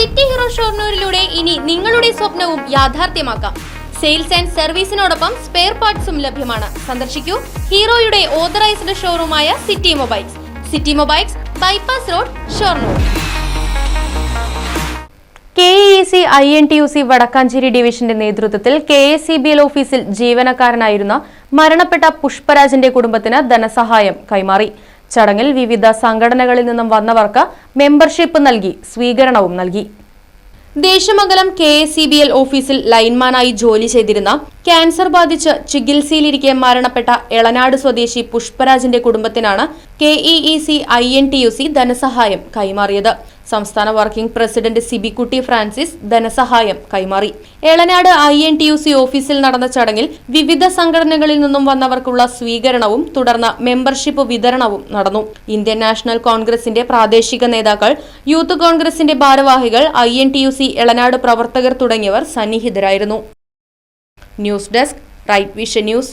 City hero ഷോർണൂരിലൂടെ ഇനി നിങ്ങളുടെ സ്വപ്നവും യാഥാർത്ഥ്യമാക്കാം. സെയിൽസ് ആൻഡ് സർവീസിനോടൊപ്പം സ്പെയർ പാർട്സും ലഭ്യമാണ്. സന്ദർശിക്കൂ ഹീറോയുടെ authorised ഷോറൂമായ city mobiles. City mobiles bypass road Shoranur. K E C I N T U C Vadakkanchery ഡിവിഷന്റെ നേതൃത്വത്തിൽ K A C B L ഓഫീസിൽ ജീവനക്കാരനായിരുന്ന മരണപ്പെട്ട പുഷ്പരാജിന്റെ കുടുംബത്തിന് ധനസഹായം കൈമാറി. ചടങ്ങിൽ വിവിധ സംഘടനകളിൽ നിന്നും വന്നവർക്ക് മെമ്പർഷിപ്പ് നൽകി സ്വീകരണവും നൽകി. Desamangalam K S C B L ഓഫീസിൽ ലൈൻമാനായി ജോലി ചെയ്തിരുന്ന ക്യാൻസർ ബാധിച്ച് ചികിത്സയിലിരിക്കെ മരണപ്പെട്ട എളനാട് സ്വദേശി പുഷ്പരാജിന്റെ കുടുംബത്തിനാണ് K E E C I N T U C ധനസഹായം കൈമാറിയത്. സംസ്ഥാന വർക്കിംഗ് പ്രസിഡന്റ് സിബിക്കുട്ടി ഫ്രാൻസിസ് ധനസഹായം കൈമാറി. Elanad I N T U C ഓഫീസിൽ നടന്ന ചടങ്ങിൽ വിവിധ സംഘടനകളിൽ നിന്നും വന്നവർക്കുള്ള സ്വീകരണവും തുടർന്ന് മെമ്പർഷിപ്പ് വിതരണവും നടന്നു. ഇന്ത്യൻ നാഷണൽ കോൺഗ്രസിന്റെ പ്രാദേശിക നേതാക്കൾ യൂത്ത് കോൺഗ്രസിന്റെ ഭാരവാഹികൾ I N T U C Elanad പ്രവർത്തകർ തുടങ്ങിയവർ സന്നിഹിതരായിരുന്നു. News desk right vision news.